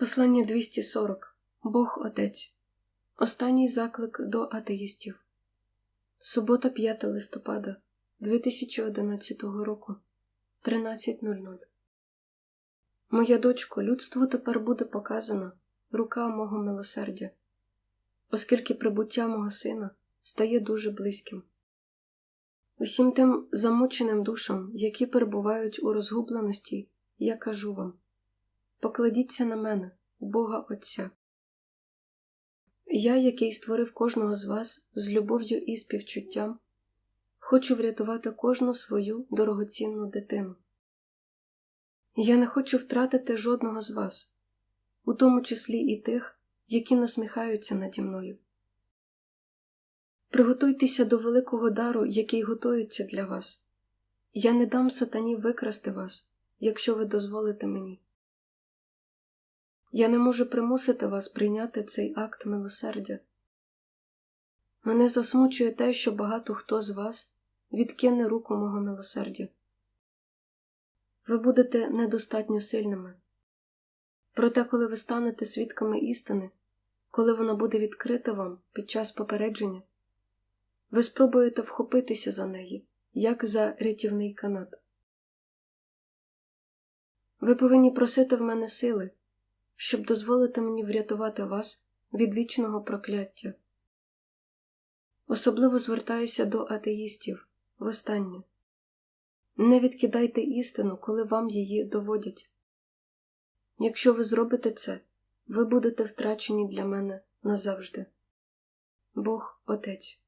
Послання 240. Бог Отець. Останній заклик до атеїстів. Субота 5 листопада 2011 року 13.00. Моя дочко, людству тепер буде показана рука мого милосердя, оскільки прибуття мого сина стає дуже близьким. Усім тим замученим душам, які перебувають у розгубленості, я кажу вам покладіться на мене, Бога Отця. Я, який створив кожного з вас з любов'ю і співчуттям, хочу врятувати кожну свою дорогоцінну дитину. Я не хочу втратити жодного з вас, у тому числі і тих, які насміхаються наді мною. Приготуйтеся до великого дару, який готується для вас. Я не дам сатані викрасти вас, якщо ви дозволите мені. Я не можу примусити вас прийняти цей акт милосердя. Мене засмучує те, що багато хто з вас відкине руку мого милосердя. Ви будете недостатньо сильними. Проте, коли ви станете свідками істини, коли вона буде відкрита вам під час попередження, ви спробуєте вхопитися за неї, як за рятівний канат. Ви повинні просити в мене сили щоб дозволити мені врятувати вас від вічного прокляття. Особливо звертаюся до атеїстів востаннє. Не відкидайте істину, коли вам її доводять. Якщо ви зробите це, ви будете втрачені для мене назавжди. Бог Отець.